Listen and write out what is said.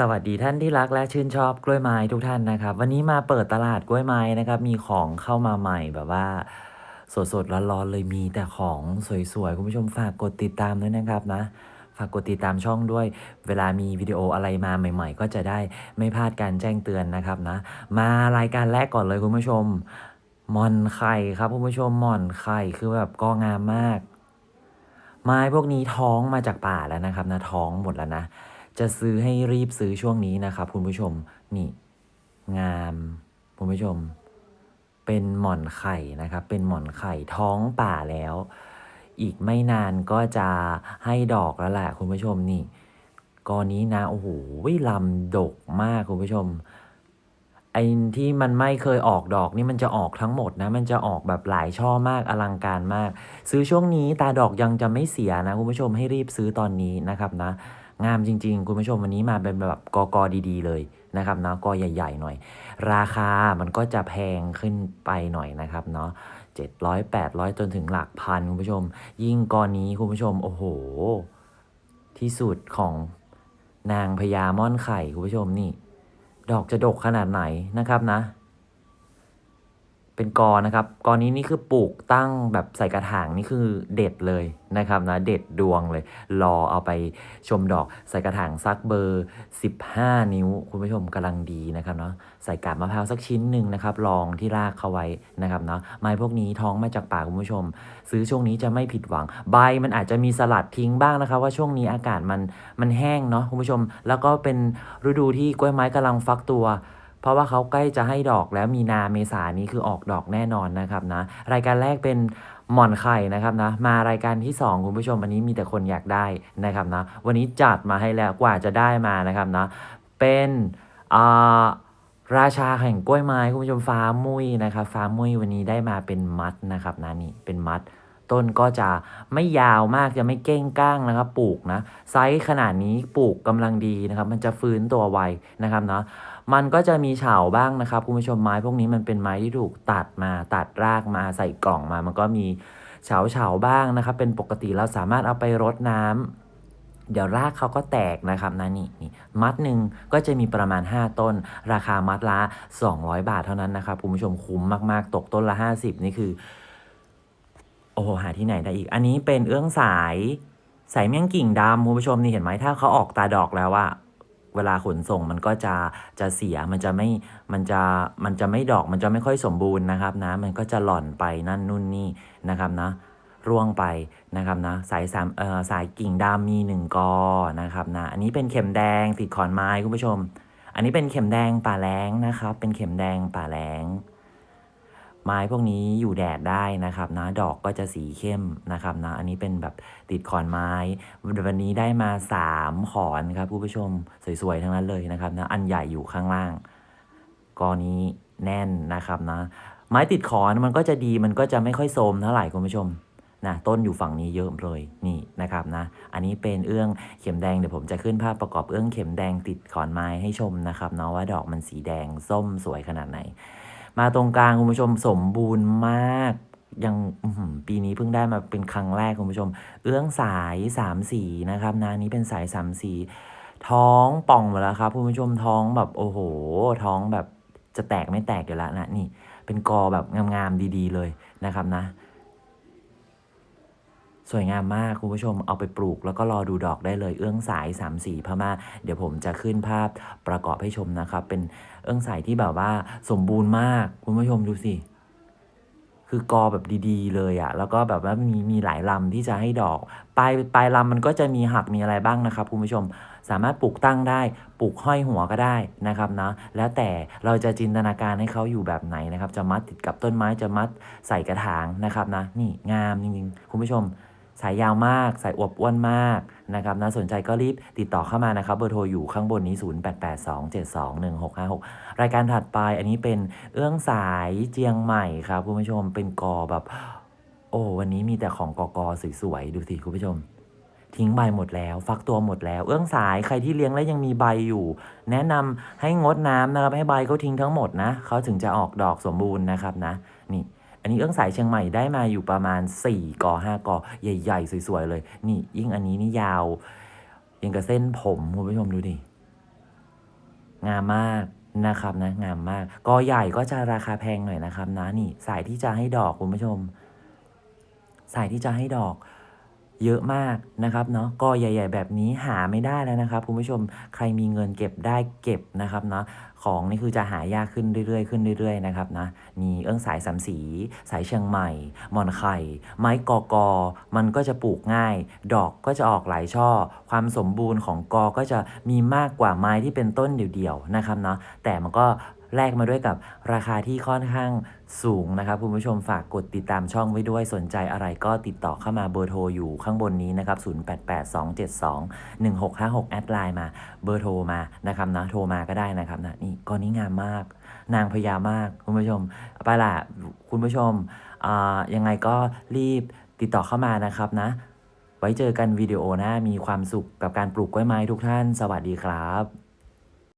สวัสดีท่านที่รักและชื่นชอบกล้วยไม้ทุกท่านนะครับ วันนี้มาเปิดตลาดกล้วยไม้นะครับ มีของเข้ามาใหม่แบบว่า สดๆร้อนๆเลยมีแต่ของสวยๆ คุณผู้ชมฝากกดติดตามด้วยนะครับนะ ฝากกดติดตามช่องด้วย เวลามีวิดีโออะไรมาใหม่ ๆ ก็จะได้ไม่พลาดการแจ้งเตือนนะครับนะ มารายการแรกก่อนเลยคุณผู้ชมหม่อนไข่ครับคุณผู้ชมหม่อนไข่คือแบบก็งามมาก ไม้พวกนี้ท้องมาจากป่าแล้วนะครับนะท้องหมดแล้วนะ จะซื้อให้รีบซื้อช่วงนี้นะครับคุณผู้ชมนี่งามคุณผู้ชม เป็นหม่อนไข่นะครับ เป็นหม่อนไข่ท้องป่าแล้ว อีกไม่นานก็จะให้ดอกแล้วแหละคุณผู้ชมนี่กอนี้นะโอ้โหลำดกมากคุณผู้ชมไอ้ที่มันไม่เคยออกดอกนี่มันจะออกทั้งหมดนะ มันจะออกแบบหลายช่อมากอลังการมาก ซื้อช่วงนี้ตาดอกยังจะไม่เสียนะคุณผู้ชมให้รีบซื้อตอนนี้นะครับนะ งามจริง ๆ คุณผู้ชมวันนี้มาเป็นแบบกอกอดีๆ เลยนะครับเนาะกอใหญ่ๆหน่อย ราคามันก็จะแพงขึ้นไปหน่อยนะครับเนาะเจ็ดร้อยแปดร้อยจนถึงหลักพันคุณผู้ชม ยิ่งกอนี้คุณผู้ชมโอ้โห ที่สุดของนางพญาม่อนไข่คุณผู้ชมนี่ ดอกจะดกขนาดไหนนะครับนะ เป็นกอนะครับกอนี้นี่คือปลูกตั้งแบบใส่กระถางนี่คือเด็ดเลยนะครับนะเด็ดดวงเลย รอเอาไปชมดอกใส่กระถางซักเบอร์ 15 นิ้ว คุณผู้ชมกำลังดีนะครับเนาะใส่กาบมะพร้าวสักชิ้นหนึ่งนะครับรองที่รากเขาไว้นะครับเนาะไม้พวกนี้ท้องมาจากป่าคุณผู้ชม ซื้อช่วงนี้จะไม่ผิดหวัง ใบมันอาจจะมีสลัดทิ้งบ้างนะครับ ว่าช่วงนี้อากาศมันมันแห้งเนาะคุณผู้ชม แล้วก็เป็นฤดูที่กล้วยไม้กำลังฟักตัว เพราะว่าเขาใกล้จะให้ดอกแล้วมีนาเมษานี้คือออกดอกแน่นอนนะครับนะ รายการแรกเป็นหมอนไข่นะครับนะ มารายการที่ 2 คุณผู้ชมอันนี้มีแต่คนอยากได้นะครับนะ วันนี้จัดมาให้แล้วกว่าจะได้มานะครับนะ เป็นอ่าราชาแห่งกล้วยไม้คุณผู้ชมฟ้ามุ้ยนะครับฟ้ามุ้ยวันนี้ได้มาเป็นมัดนะครับนะนี่เป็นมัด ต้นก็จะไม่ยาวมากจะไม่เก้งก้างนะครับ ปลูกนะไซส์ขนาดนี้ปลูกกำลังดีนะครับ มันจะฟื้นตัวไวนะครับเนาะมันก็จะมีเฉาบ้างนะครับคุณผู้ชมไม้พวกนี้มันเป็นไม้ที่ถูกตัดมาตัดรากมาใส่กล่องมา มันก็มีเฉาเฉาบ้างนะครับ เป็นปกติเราสามารถเอาไปรดน้ำเดี๋ยวรากเขาก็แตกนะครับนะนี่นี่มัดหนึ่งก็จะมีประมาณ 5 ต้น ราคามัดละ 200 บาทเท่านั้นนะครับคุณผู้ชมคุ้มมาก ๆ ตกต้นละ 50 นี่คือ โอ้โหหาที่ไหนได้อีก อันนี้เป็นเอื้องสายสายเมี่ยงกิ่งดำคุณผู้ชมนี่เห็นไหมถ้าเขาออกตาดอกแล้วอะเวลาขนส่งมันก็จะจะเสียมันจะไม่มันจะมันจะไม่ดอกมันจะไม่ค่อยสมบูรณ์นะครับนะ มันก็จะหล่อนไปนั่นนู่นนี่นะครับนะร่วงไปนะครับนะสายสามเอ่อสายกิ่งดำมีหนึ่งกอนะครับนะอันนี้เป็นเข็มแดงติดขอนไม้คุณผู้ชม อันนี้เป็นเข็มแดงป่าแรงนะครับ เป็นเข็มแดงป่าแรง ไม้พวกนี้อยู่แดดได้นะครับนะดอกก็จะสีเข้มนะครับนะอันนี้เป็นแบบติดขอนไม้ วันนี้ได้มา 3 ขอนครับผู้ชมสวยๆทั้งนั้นเลยนะครับนะอันใหญ่อยู่ข้างล่างกอนี้แน่นนะครับนะ ไม้ติดขอนมันก็จะดีมันก็จะไม่ค่อยโทรมเท่าไหร่คุณผู้ชมนะต้นอยู่ฝั่งนี้เยอะเลยนี่นะครับนะ อันนี้เป็นเอื้องเข็มแดงเดี๋ยวผมจะขึ้นภาพประกอบเอื้องเข็มแดงติดขอนไม้ให้ชมนะครับเนาะว่าดอกมันสีแดงส้มสวยขนาดไหน มาตรงกลางคุณผู้ชมสมบูรณ์มากยังปีนี้เพิ่งได้มาเป็นครั้งแรกคุณผู้ชม เอื้องสายสามสีนะครับนะอันนี้เป็นสายสามสี ท้องป่องหมดแล้วครับคุณผู้ชมท้องแบบโอ้โห ท้องแบบจะแตกไม่แตกอยู่แล้วนะนี่ เป็นกอแบบงามๆดีๆเลยนะครับนะ สวยงามมากคุณผู้ชมเอาไปปลูกแล้วก็รอดูดอกได้เลยเอื้องสายสามสีพม่าเดี๋ยวผมจะขึ้นภาพประกอบให้ชมนะครับ เป็นเอื้องสายที่แบบว่าสมบูรณ์มากคุณผู้ชมดูสิคือกอแบบดีๆ เลยอะแล้วก็แบบว่ามีมีหลายลำที่จะให้ดอก ปลายปลายลำมันก็จะมีหักมีอะไรบ้างนะครับคุณผู้ชม สามารถปลูกตั้งได้ ปลูกห้อยหัวก็ได้นะครับนะ แล้วแต่เราจะจินตนาการให้เขาอยู่แบบไหนนะครับ จะมัดติดกับต้นไม้ จะมัดใส่กระถางนะครับนะ นี่งามจริงๆ คุณผู้ชม สายยาวมาก สายอวบอ้วนมากนะครับนะสนใจก็รีบติดต่อเข้ามานะครับ เบอร์โทรอยู่ข้างบนนี้ 0882721656 รายการถัดไปอันนี้เป็นเอื้องสายเจียงใหม่ครับคุณผู้ชมเป็นกอแบบ โอ้วันนี้มีแต่ของกอกอสวยๆ ดูสิคุณผู้ชม ทิ้งใบหมดแล้ว ฟักตัวหมดแล้ว เอื้องสายใครที่เลี้ยงแล้วยังมีใบอยู่ แนะนำให้งดน้ำนะครับให้ใบเขาทิ้งทั้งหมดนะเขาถึงจะออกดอกสมบูรณ์นะครับนะนี่ อันนี้เอื้องสายเชียงใหม่ได้มาอยู่ประมาณ 4กอ5กอใหญ่ ๆ สวย ๆ เลย นี่ยิ่งอันนี้นี่ยาวยังกับเส้นผมคุณผู้ชมดูดิ งามมากนะครับนะ งามมาก กอใหญ่ก็จะราคาแพงหน่อยนะครับนะนี่สายที่จะให้ดอกคุณผู้ชม สายที่จะให้ดอก เยอะมากนะครับเนาะกอใหญ่ ๆ แบบนี้หาไม่ได้แล้วนะครับคุณผู้ชมใครมีเงินเก็บได้เก็บนะครับเนาะของนี่คือจะหายากขึ้นเรื่อยๆขึ้นเรื่อยๆนะครับนะมีเอื้องสายสามสี สายเชียงใหม่หมอนไข่ ไม้กอกอมันก็จะปลูกง่าย ดอกก็จะออกหลายช่อ ความสมบูรณ์ของกอก็จะมีมากกว่าไม้ที่เป็นต้นเดี่ยวๆนะครับเนาะแต่มันก็ แลกมาด้วยกับราคาที่ค่อนข้างสูงนะครับคุณผู้ชมฝากกดติดตามช่องไว้ด้วยสนใจอะไรก็ติดต่อเข้ามาเบอร์โทรอยู่ข้างบนนี้นะครับ0882721656 แอดไลน์มาเบอร์โทรมานะครับนะโทรมาก็ได้นะครับนะนี่ก้อนนี้งามมาก นางพญามากคุณผู้ชมไปละคุณผู้ชมอ่ยังไงก็รีบติดต่อเข้ามานะครับนะ ไว้เจอกันวิดีโอหน้ามีความสุขกับการปลูกกล้วยไม้ทุกท่าน สวัสดีครับ